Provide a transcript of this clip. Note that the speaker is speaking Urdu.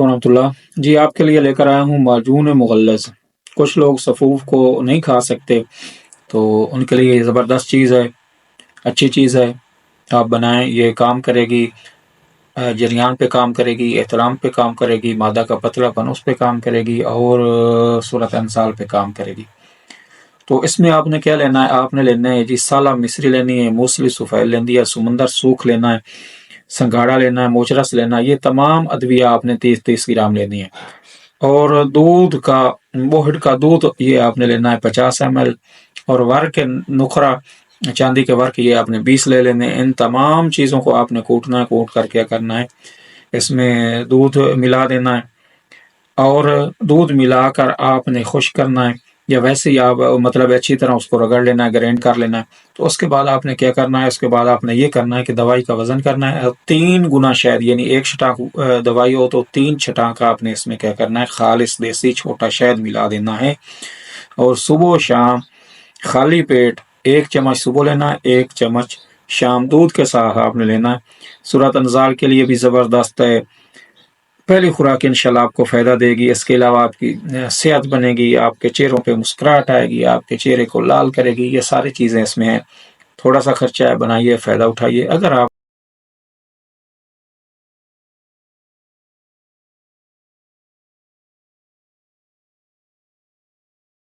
رحمۃ اللہ۔ جی آپ کے لیے لے کر آیا ہوں معجون مغلظ۔ کچھ لوگ صفوف کو نہیں کھا سکتے، تو ان کے لیے زبردست چیز ہے، اچھی چیز ہے۔ آپ بنائیں، یہ کام کرے گی جریان پہ کام کرے گی، احترام پہ کام کرے گی، مادہ کا پتلا پن اس پہ کام کرے گی اور صورت انصال پہ کام کرے گی۔ تو اس میں آپ نے کیا لینا ہے؟ آپ نے لینا ہے جی سالہ مصری لینی ہے، موسلی سفیل لینی ہے، سمندر سوکھ لینا ہے۔ سنگاڑا لینا ہے موچرس لینا ہے یہ تمام ادویہ آپ نے تیس تیس گرام لینی ہے۔ اور دودھ کا بوہڈ کا دودھ یہ آپ نے لینا ہے پچاس ایم ایل اور ور کے نخرا چاندی کے ورک یہ آپ نے بیس لے لینے۔ ان تمام چیزوں کو آپ نے کوٹنا ہے کوٹ کر کیا کرنا ہے۔ اس میں دودھ ملا دینا ہے۔ اور دودھ ملا کر آپ نے خوش کرنا ہے۔ یا ویسے ہی آپ مطلب اچھی طرح اس کو رگڑ لینا ہے گرینڈ کر لینا ہے، تو اس کے بعد آپ نے کیا کرنا ہے، اس کے بعد آپ نے یہ کرنا ہے کہ دوائی کا وزن کرنا ہے تین گنا شہد یعنی ایک چھٹانک دوائی ہو تو تین چھٹانک آپ نے اس میں کیا کرنا ہے، خالص دیسی چھوٹا شہد ملا دینا ہے، اور صبح و شام خالی پیٹ ایک چمچ صبح لینا ہے، ایک چمچ شام دودھ کے ساتھ آپ نے لینا ہے، صورت انزال کے لیے بھی زبردست ہے پہلی خوراک انشاءاللہ آپ کو فائدہ دے گی۔ اس کے علاوہ آپ کی صحت بنے گی، آپ کے چہروں پہ مسکراہٹ آئے گی، آپ کے چہرے کو لال کرے گی، یہ ساری چیزیں اس میں ہیں۔ تھوڑا سا خرچہ ہے، بنائیے، فائدہ اٹھائیے۔ اگر آپ